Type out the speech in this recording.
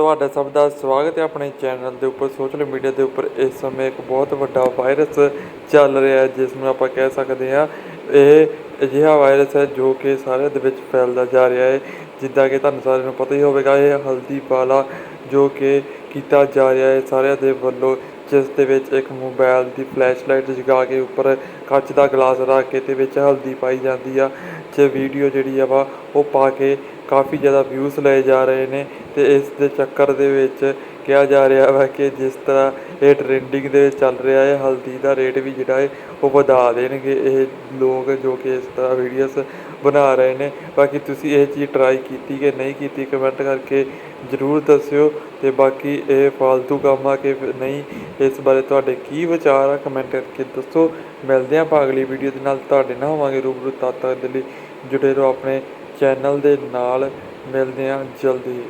ਤੁਹਾਡਾ ਸਭ ਦਾ ਸਵਾਗਤ ਹੈ ਆਪਣੇ ਚੈਨਲ ਦੇ ਉੱਪਰ, ਸੋਸ਼ਲ ਮੀਡੀਆ ਦੇ ਉੱਪਰ। ਇਸ ਸਮੇਂ ਇੱਕ ਬਹੁਤ ਵੱਡਾ ਵਾਇਰਸ ਚੱਲ ਰਿਹਾ ਹੈ, ਜਿਸ ਨੂੰ ਆਪਾਂ ਕਹਿ ਸਕਦੇ ਹਾਂ, ਇਹ ਅਜਿਹਾ ਵਾਇਰਸ ਹੈ ਜੋ ਕਿ ਸਾਰਿਆਂ ਦੇ ਵਿੱਚ ਫੈਲਦਾ ਜਾ ਰਿਹਾ ਹੈ। ਜਿੱਦਾਂ ਕਿ ਤੁਹਾਨੂੰ ਸਾਰਿਆਂ ਨੂੰ ਪਤਾ ਹੀ ਹੋਵੇਗਾ, ਇਹ ਹਲਦੀ ਵਾਲਾ ਜੋ ਕਿ ਕੀਤਾ ਜਾ ਰਿਹਾ ਹੈ, ਸਾਰਿਆਂ ਦੇ ਵੱਲੋਂ, ਜਿਸ ਦੇ ਵਿੱਚ ਇੱਕ ਮੋਬਾਈਲ ਦੀ ਫਲੈਸ਼ ਲਾਈਟ ਜਗਾ ਕੇ ਉੱਪਰ ਕੱਚ ਦਾ ਗਲਾਸ ਰੱਖ ਕੇ ਤੇ ਵਿੱਚ ਹਲਦੀ ਪਾਈ ਜਾਂਦੀ ਆ। ਤੇ ਵੀਡੀਓ ਜਿਹੜੀ ਆ ਵਾ, ਉਹ ਪਾ ਕੇ ਕਾਫੀ ਜ਼ਿਆਦਾ ਵਿਊਜ਼ ਲਏ ਜਾ ਰਹੇ ਨੇ ਤੇ ਇਸ ਦੇ ਚੱਕਰ ਦੇ ਵਿੱਚ ਕਿਹਾ ਜਾ ਰਿਹਾ ਵਾ ਕਿ ਜਿਸ ਤਰ੍ਹਾਂ ਇਹ ਟ੍ਰੈਂਡਿੰਗ ਦੇ ਚੱਲ ਰਿਹਾ ਹੈ, ਹਲਦੀ ਦਾ ਰੇਟ ਵੀ ਜਿਹੜਾ ਹੈ ਉਹ ਵਧਾ ਦੇਣਗੇ ਇਹ ਲੋਕ ਜੋ ਕਿ ਇਸ ਤਰ੍ਹਾਂ ਵੀਡੀਓਸ ਬਣਾ ਰਹੇ ਨੇ। ਬਾਕੀ ਤੁਸੀਂ ਇਹ ਚੀਜ਼ ਟਰਾਈ ਕੀਤੀ ਕਿ ਨਹੀਂ ਕੀਤੀ ਕਮੈਂਟ ਕਰਕੇ ਜ਼ਰੂਰ ਦੱਸਿਓ ਤੇ ਬਾਕੀ ਇਹ ਫालतू ਕੰਮ ਆ ਕਿ ਨਹੀਂ, ਇਸ ਬਾਰੇ ਤੁਹਾਡੇ ਕੀ ਵਿਚਾਰ ਆ ਕਮੈਂਟ ਕਰਕੇ ਦੱਸੋ। ਮਿਲਦੇ ਹਾਂ ਆਪਾਂ ਅਗਲੀ ਵੀਡੀਓ ਦੇ ਨਾਲ। ਤੁਹਾਡੇ ਨਾਲ ਹੋਵਾਂਗੇ ਰੂਬਰੂ ਤਦ ਤੱਕ ਦੇ ਲਈ ਜੁੜੇ ਰਹੋ ਆਪਣੇ ਚੈਨਲ ਦੇ ਨਾਲ ਮਿਲਦੇ ਹਾਂ ਜਲਦੀ।